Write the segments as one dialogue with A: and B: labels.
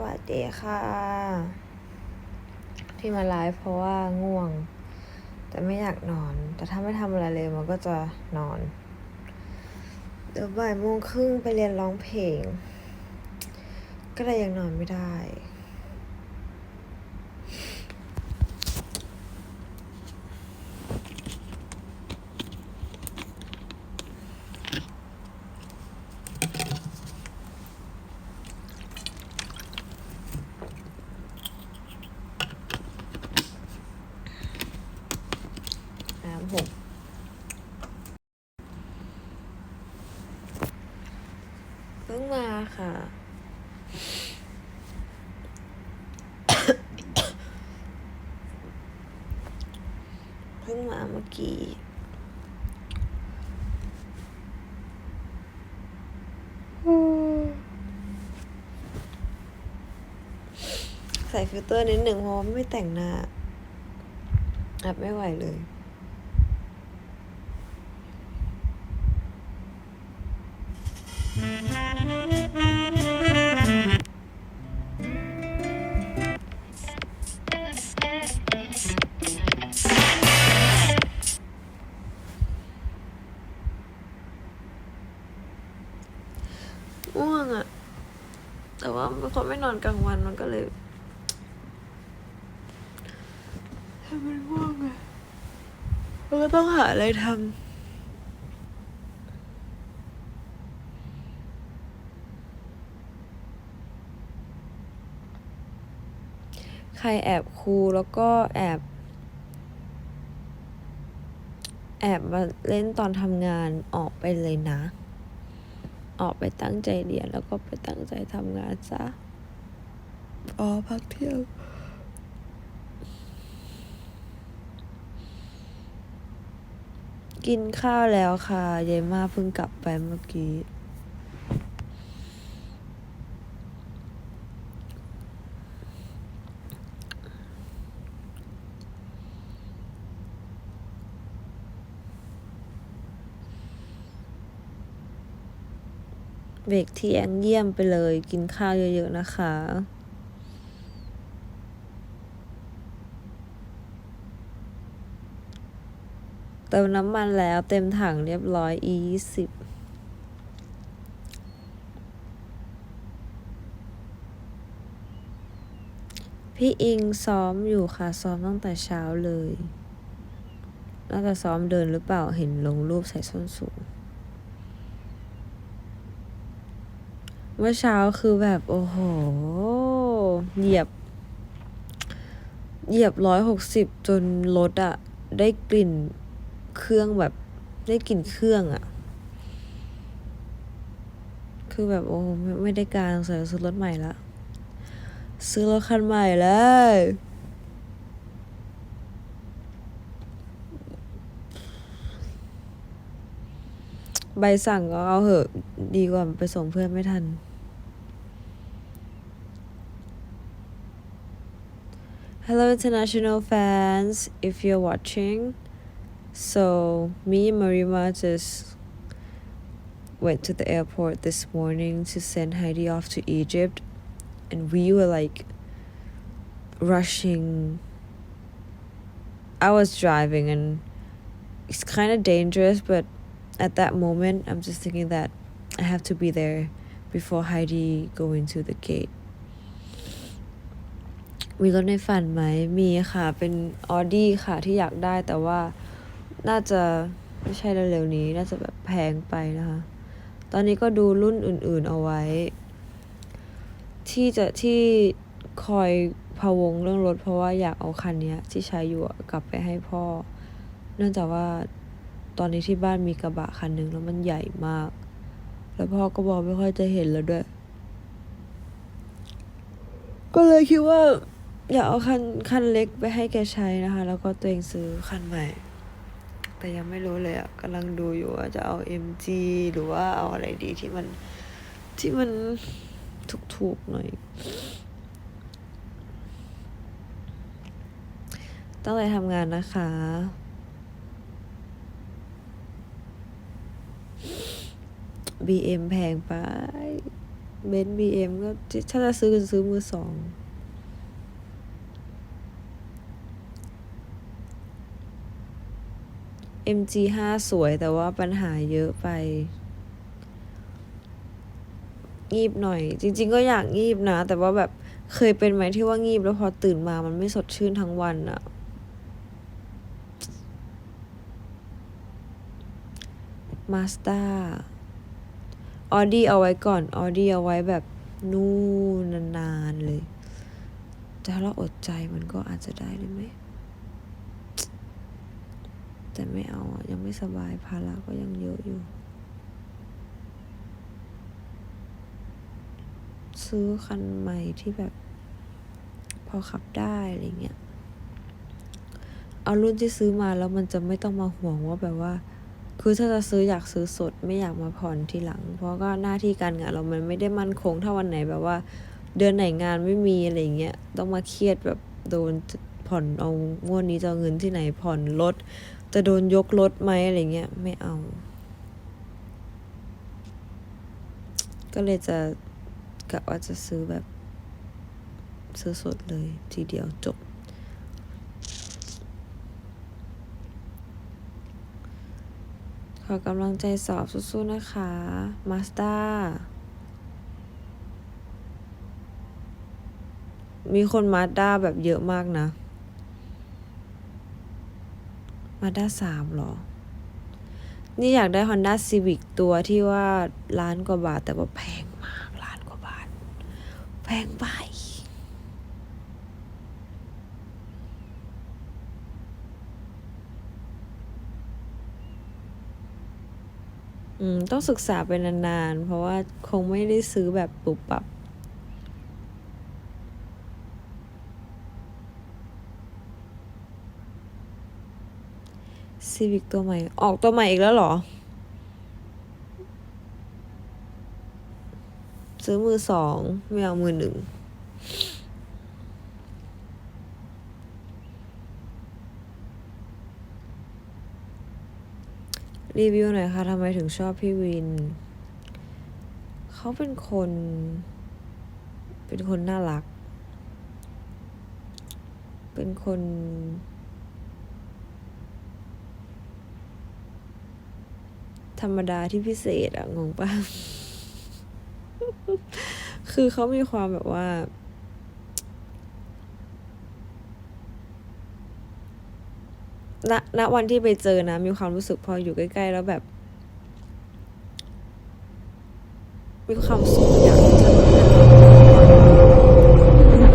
A: วัสดีค่ะ ที่มาไลฟ์เพราะว่าง่วง แต่ไม่อยากนอน แต่ถ้าไม่ทำอะไรเลยมันก็จะนอน เดี๋ยวบ่ายโมงครึ่งไปเรียนร้องเพลง ก็เลยยังนอนไม่ได้ มาค่ะ เพิ่งมาเมื่อกี้ใส่ฟิลเตอร์นิดหนึ่งเพราะว่าไม่แต่งหน้าอับไม่ไหวเลยง่ แต่ว่าไม่นอนกลางวันมันก็เลยทำมันง่วงอะมันก็ต้องหาอะไรทำใครแอบครูแล้วก็แอบ แอบมาเล่นตอนทำงานออกไปเลยนะ ออกไปตั้งใจเรียนแล้วก็ไปตั้งใจทำงานซะ อ๋อพักเที่ยงกินข้าวแล้วค่ะยายมาเพิ่งกลับไปเมื่อกี้ เบรกเที่ยงเยี่ยมไปเลย กินข้าวเยอะๆนะคะ เติมน้ำมันแล้วเต็มถังเรียบร้อย e สิบพี่อิงซ้อมอยู่ค่ะ ซ้อมตั้งแต่เช้าเลย น่าจะซ้อมเดินหรือเปล่าเห็นลงรูปใส่ส้นสูง เมื่อเช้าคือแบบ โอ้โห เหยียบ เหยียบร้อยหกสิบจนรถอะได้กลิ่น เครื่องแบบได้กลิ่นเครื่องอะคือแบบโอ้ไม่ได้การใส่ซื้อรถใหม่ละซื้อรถคันใหม่เลยใบสั่งก็เอาเหอะดีกว่าไปส่งเพื่อนไม่ทัน Hello international fans if you're watching so me and Marima just went to the airport this morning to send Heidi off to Egypt and we were like rushing I was driving and it's kind of dangerous but at that moment I'm just thinking that I have to be there before Heidi go into the gate มีรถในฝันไหม มีค่ะ เป็นออดี้ค่ะที่อยากได้แต่ว่า น่าจะไม่ใช่เร็วๆนี้ น่าจะแบบแพงไปนะคะ ตอนนี้ก็ดูรุ่นอื่นๆเอาไว้ ที่จะที่คอยพะวงเรื่องรถเพราะว่าอยากเอาคันนี้ที่ใช้อยู่กลับไปให้พ่อ เนื่องจากว่าตอนนี้ที่บ้านมีกระบะคันหนึ่งแล้วมันใหญ่มาก แล้วพ่อก็บอกไม่ค่อยจะเห็นแล้วด้วย ก็เลยคิดว่า อยากเอาคันคันเล็กไปให้แกใช้นะคะ แล้วก็ตัวเองซื้อคันใหม่ แต่ยังไม่รู้เลยอะกำลังดูอยู่ว่าจะเอา MG หรือว่าเอาอะไรดีที่มันที่มันถูกๆหน่อย ตั้งใจทำงานนะคะ BM แพงไป เบนซ์บีเอ็มก็ถ้าจะซื้อก็ซื้อมือสอง MG ห้าสวยแต่ว่าปัญหาเยอะไป งีบหน่อย จริง ๆ ก็อยากงีบนะ แต่ว่าแบบเคยเป็นไหมที่ว่างีบแล้วพอตื่นมามันไม่สดชื่นทั้งวันอะมาส d าออดี้เอาไว้ก่อนออดี้เอาไว้แบบนู่นนานๆเลย แต่ถ้าเราอดใจมันก็อาจจะได้เลยไหม แต่ไม่เอายังไม่สบายภาระก็ยังเยอะอยู่ ซื้อคันใหม่ที่แบบ พอขับได้อะไรเงี้ยเอารุ่นที่ซื้อมาแล้วมันจะไม่ต้องมาห่วงว่าแบบว่า คือถ้าจะซื้ออยากซื้อสดไม่อยากมาผ่อนทีหลัง เพราะก็หน้าที่การงานเรามันไม่ได้มั่นคงถ้าวันไหนแบบว่า เดือนไหนงานไม่มีอะไรเงี้ยต้องมาเครียดแบบโดน ผ่อนเอางวดนี้จะเอาเงินที่ไหนผ่อนรถจะโดนยกรถไหมอะไรเงี้ยไม่เอา ก็เลยจะกะว่าจะซื้อแบบซื้อสดเลยทีเดียวจบ ขอกำลังใจสอบสู้ๆนะคะ มาส t ามีคนมาสด้าแบบเยอะมากนะ มาด้าสามหรอ นี่อยากได้ Honda Civic ตัวที่ว่าล้านกว่าบาท แต่ว่าแพงมากล้านกว่าบาท แพงไปอืม ต้องศึกษาไปนานๆ เพราะว่าคงไม่ได้ซื้อแบบปุบปับ ซีวิกตัวใหม่ ออกตัวใหม่อีกแล้วเหรอ ซื้อมือสองไม่เอามือหนึ่งรีวิวหน่อยค่ะทำไมถึงชอบพี่วิน เขาเป็นคน เป็นคนน่ารัก เป็นคน ธรรมดาที่พิเศษอะงงปะคือเขามีความแบบว่า ณ ณ วันที่ไปเจอนะ มีความรู้สึกพออยู่ใกล้ ๆ แล้วแบบ มีความสุขอยากจะ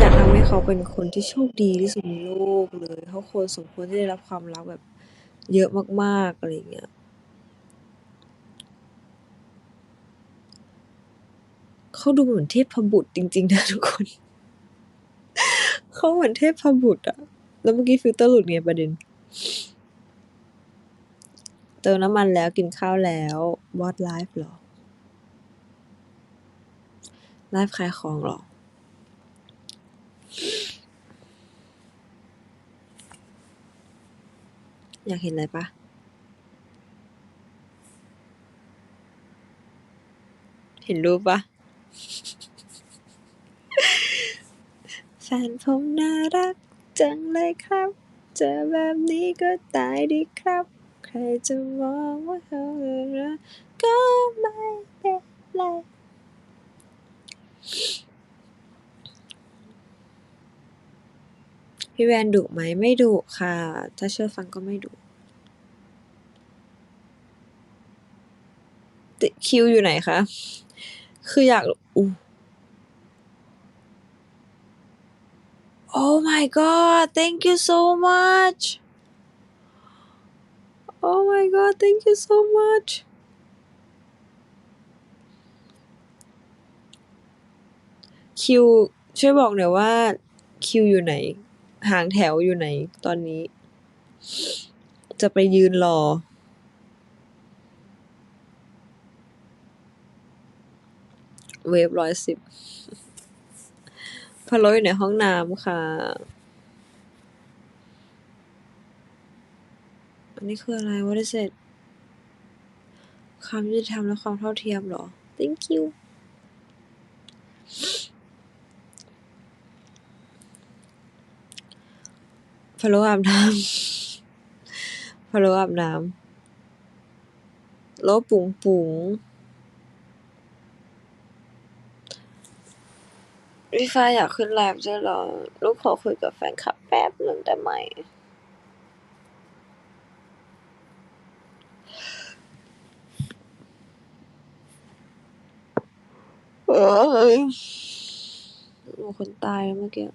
A: อยากทำให้เขาเป็นคนที่โชคดีที่สุดในโลกเลย เขาควรสมควรที่ได้รับความรักแบบเยอะมาก ๆ อะไรอย่างเงี้ย เขาดูเหมือนเทพบุตรจริงๆนะทุกคน เขาเหมือนเทพบุตรอะแล้วเมื่อกี้ฟิลเตอร์หลุดไงประเด็น เติมน้ำมันแล้วกินข้าวแล้ววอตไลฟ์หรอ ไลฟ์ขายของหรอ อยากเห็นอะไรปล่า?เห็นรูปปล่า? แฟนผมน่ารักจังเลยครับ เจอแบบนี้ก็ตายดีครับ ใครจะมองว่าเขาน่ารักก็ไม่เป็นไรพี่แวนดุไหม?ไม่ดุค่ะ ถ้าเชื่อฟังก็ไม่ดุติคิวอยู่ไหนคะ? คืออยากอู้ Oh my god thank you so much Oh my god thank you so much คิวช่วยบอกหน่อยว่าคิวอยู่ไหน?หางแถวอยู่ไหนตอนนี้?จะไปยืนรอ เวฟร้อยสิบพะโล้อยู่ในห้องน้ำค่ะ อันนี้คืออะไร what is it ความยุติธรรมและความเท่าเทียมหรอ thank you พะโล้อาบน้ำพะโล้อาบน้ำโลปุ๋งปุ๋ง พี่ฟ้าอยากขึ้นไลฟ์ด้วยเหรอ ลูกขอคุยกับแฟนคลับแป๊บหนึ่งได้ไหม เอ้ยโอ้คนตายเมื่อกี้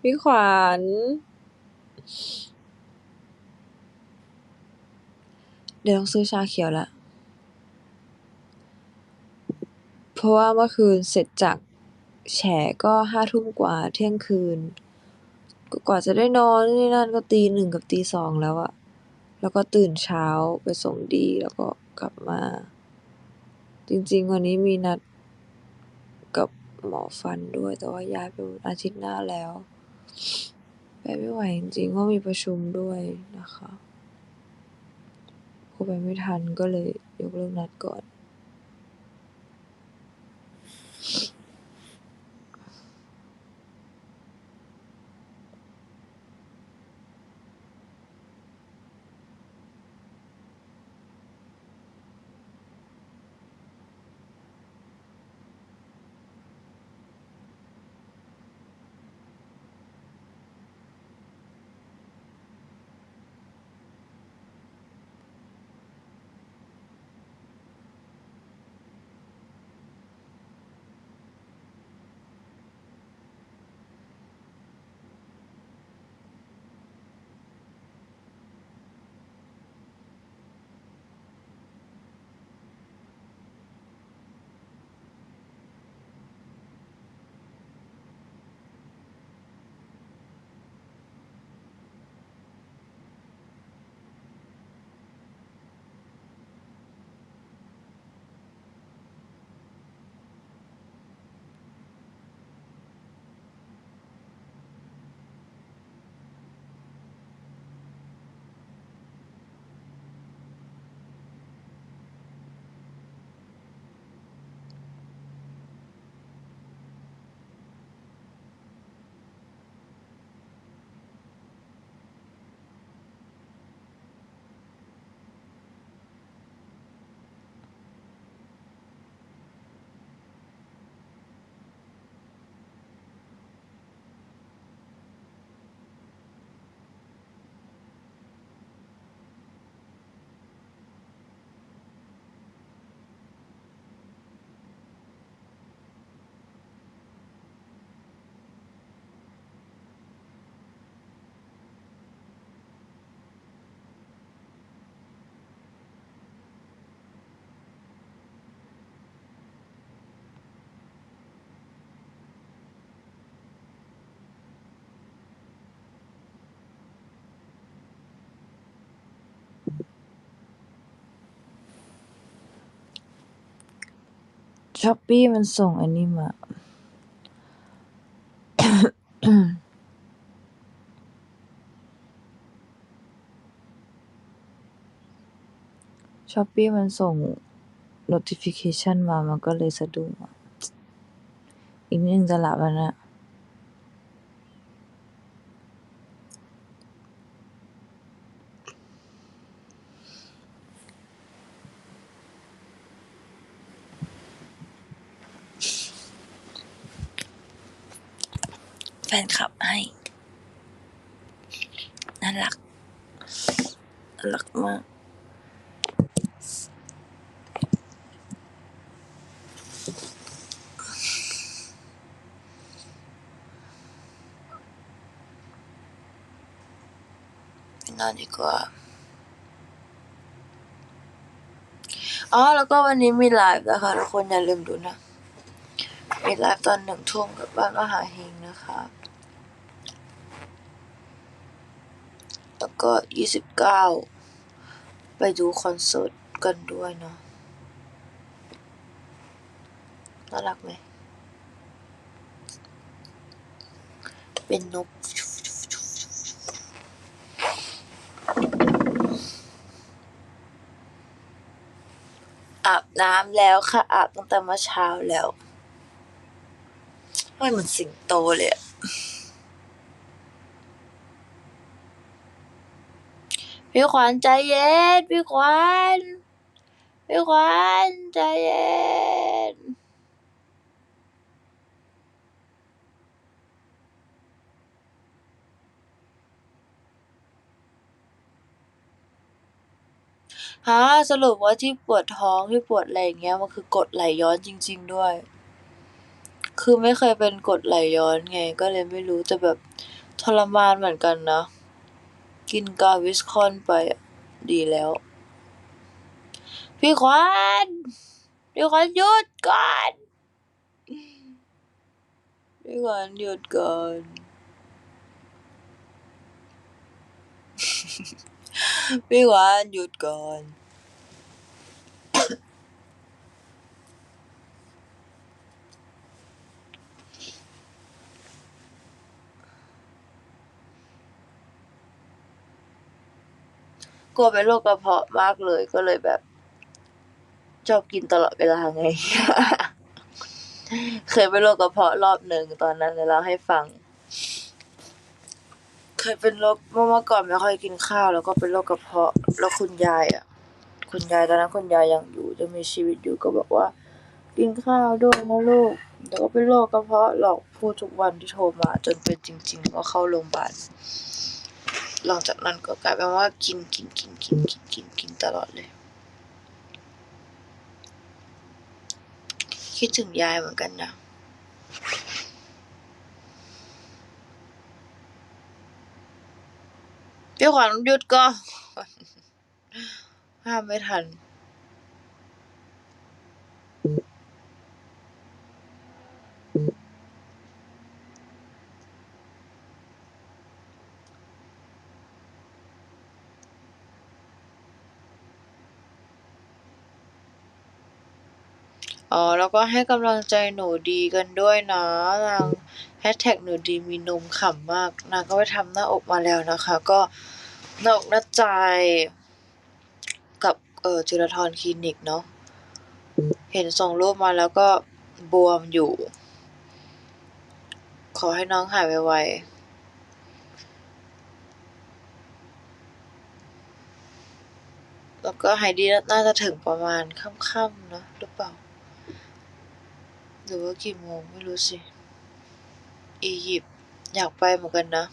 A: พี่ขวัญ เดี๋ยวต้องซื้อชาเขียวละเพราะว่าเมื่อคืนเสร็จจากแฉก็ห้าทุ่มกว่าเที่ยงคืนก็กว่าจะได้นอนนี่นั่นก็ตีหนึ่งกับตีสองแล้วอะ แล้วก็ตื่นเช้าไปส่งดีแล้วก็กลับมา จริงๆ วันนี้มีนัดกับหมอฟันด้วย แต่ว่าย้ายไปอาทิตย์หน้าแล้ว ไปไม่ไหวจริงเพราะมีประชุมด้วยนะคะ กลัวไปไม่ทันก็เลยยกเลิกนัดก่อน ช้อปปี้มันส่งอันนี้มาช้อปปี้มันส่ง notification มา มันก็เลยสะดุ้งอะ อีกนิดนึงจะหลับแล้วนะ ฟนคลับให้ น่ารักน่ารักมากนอนดีกว่า อ๋อ แล้วก็วันนี้มีไลฟ์นะคะทุกคนอย่าลืมดูนะ มีไลฟ์ตอนหนึ่งทุ่มกับบ้านมหาเฮงนะคะ แล้วก็ยี่สิบเก้าไปดูคอนเสิร์ตกันด้วยเนาะน่ารักไหม เป็นนก อาบ
B: น้ำแล้วค่ะ อาบตั้งแต่เมื่อเช้าแล้วเฮ้ยเหมือนสิงโตเลยอะ พี่ขวัญใจเย็น พี่ขวัญ พี่ขวัญใจเย็น ฮะสรุปว่าที่ปวดท้องที่ปวดอะไรอย่างเงี้ยมันคือกรดไหลย้อนจริง ๆ ด้วย คือไม่เคยเป็นกรดไหลย้อนไงก็เลยไม่รู้แต่แบบทรมานเหมือนกันนะ กินกาวิสคอนไปดีแล้ว พี่ขวัญ พี่ขวัญหยุดก่อน พี่ขวัญหยุดก่อน พี่ขวัญหยุดก่อน กลัวเป็นโรคกระเพาะมากเลยก็เลยแบบ ชอบกินตลอดเวลาไง เคยเป็นโรคกระเพาะรอบหนึ่งตอนนั้นเดี๋ยวเล่าให้ฟัง เคยเป็นโรคเมื่อก่อนไม่ค่อยกินข้าว แล้วก็เป็นโรคกระเพาะ แล้วคุณยายอะ คุณยายตอนนั้นคุณยายยังอยู่ยังมีชีวิตอยู่ก็บอกว่า กินข้าวด้วยนะลูกแต่ก็เป็นโรคกระเพาะหรอกพูดทุกวันที่โทรมา จนเป็นจริง ๆ ก็เข้าโรงพยาบาล หลังจากนั้นก็กลายเป็นว่ากินกินกินกินกินกินกินตลอดเลย คิดถึงยายเหมือนกันนะพี่ขวัญหยุดก่อนห้ามไม่ทัน อ๋อ แล้วก็ให้กำลังใจหนูดีกันด้วยนะ นางแฮชแท็กหนูดีมีนมขำมาก นางก็ไปทำหน้าอกมาแล้วนะคะ ก็หน้าอกหน้าใจ กับเออจุฬาธรคลินิกเนาะ เห็นส่งรูปมาแล้วก็บวมอยู่ ขอให้น้องหายไวๆแล้วก็หายดีน่าจะถึงประมาณค่ำๆเนอะหรือเปล่า หรือว่ากี่โมงไม่รู้สิ อียิปต์ อยากไปเหมือนกันนะ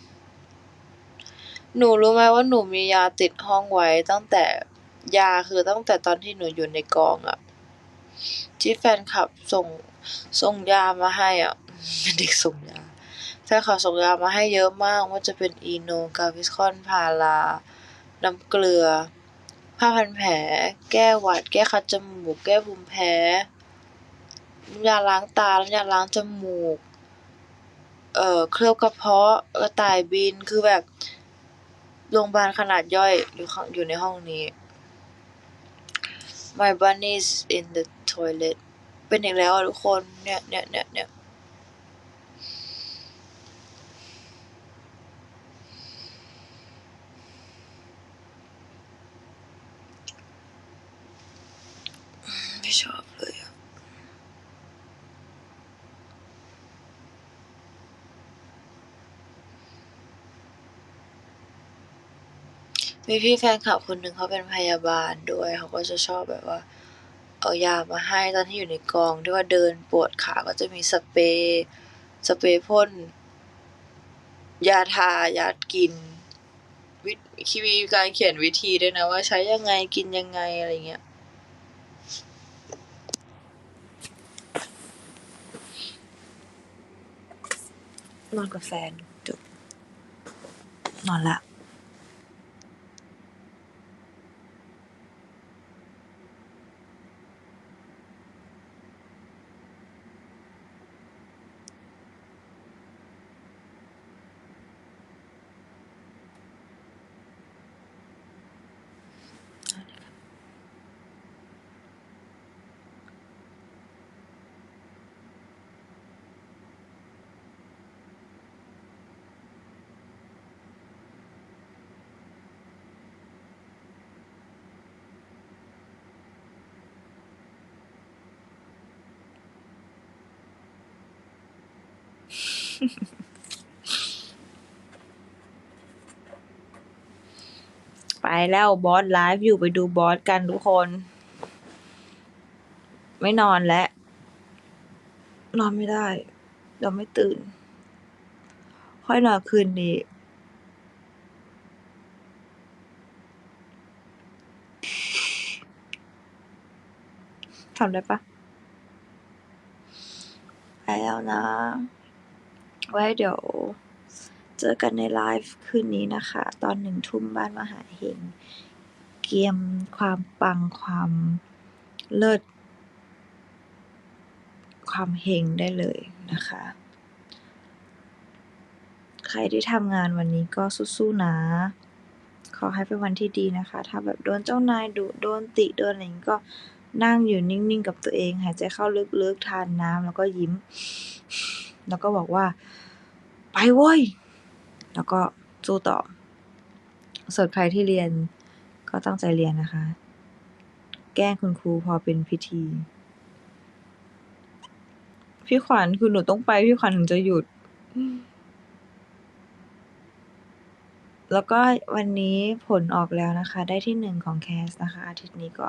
B: หนูรู้ไหมว่าหนูมียาติดห้องไว้ตั้งแต่ ยาคือตั้งแต่ตอนที่หนูอยู่ในกองอะ ที่แฟนคลับส่ง ส่งยามาให้อะเป็นเด็กส่งยา แฟนคลับส่งยามาให้เยอะมากว่าจะเป็นอีโน กาวิสคอน พารา น้ำเกลือ ผ้าพันแผล แก้หวัด แก้คัดจมูก แก้ภูมิแพ้ ยาล้างตาน้ำยาล้างจมูก เอ่อ เคลือบกระเพาะ กระต่ายบิน คือแบบ โรงพยาบาลขนาดย่อยอยู่ข้าง อยู่ในห้องนี้ My bunny is in the toilet เป็นอีกแล้วอะทุกคน เนี่ย เนี่ย เนี่ย เนี่ยไม่ชอบเลยอะ มีพี่แฟนคลับคนหนึ่งเขาเป็นพยาบาลด้วย เขาก็จะชอบแบบว่า เอายามาให้ตอนที่อยู่ในกองที่ว่าเดินปวดขาก็จะมีสเปรย์สเปรย์พ่น ยาทายากินวิธีมีการเขียนวิธีด้วยนะว่าใช้ยังไงกินยังไงอะไรเงี้ยนอนกับแฟนจบนอนละ
A: ไปแล้วบอสไลฟ์อยู่ไปดูบอสกันทุกคน ไม่นอนแล้ว นอนไม่ได้เดี๋ยวไม่ตื่น ค่อยนอนคืนนี้ทำได้ปะไปแล้วนะ ไว้เดี๋ยวเจอกันในไลฟ์คืนนี้นะคะ ตอนหนึ่งทุ่มบ้านมหาเฮงเกียมความปังความเลิศ ความเฮงได้เลยนะคะ ใครที่ทำงานวันนี้ก็สู้ๆนะขอให้เป็นวันที่ดีนะคะ ถ้าแบบโดนเจ้านายดุโดนติโดนอะไรอย่างนี้ก็นั่งอยู่นิ่งๆกับตัวเอง หายใจเข้าลึกๆ ทานน้ำแล้วก็ยิ้ม แล้วก็บอกว่า ไปเว้ย แล้วก็สู้ต่อ ส่วนใครที่เรียนก็ตั้งใจเรียนนะคะ แกล้งคุณครูพอเป็นพิธี พี่ขวัญคือหนูต้องไปพี่ขวัญถึงจะหยุด แล้วก็วันนี้ผลออกแล้วนะคะ ได้ที่หนึ่งของแคสนะคะ อาทิตย์นี้ก็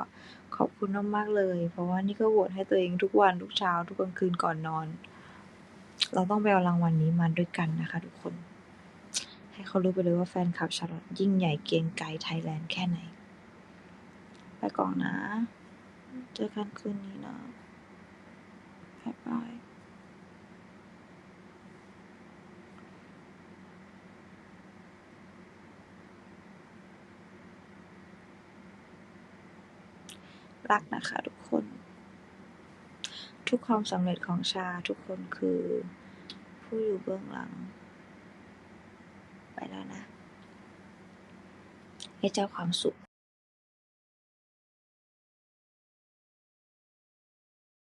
A: ขอบคุณมากๆเลย เพราะว่านี่ก็โหวตให้ตัวเองทุกวันทุกเช้าทุกกลางคืนก่อนนอน เราต้องไปเอารางวัลนี้มาด้วยกันนะคะทุกคน ให้เขารู้ไปเลยว่าแฟนคลับชาร์ลอตยิ่งใหญ่เกรียงไกรไทยแลนด์แค่ไหน ไปก่อนนะ เจอกันคืนนี้นะบ๊ายบายรักนะคะทุกคน ทุกความสำเร็จของชาทุกคนคือผู้อยู่เบื้องหลัง ไปแล้วนะ ให้เจ้าความสุข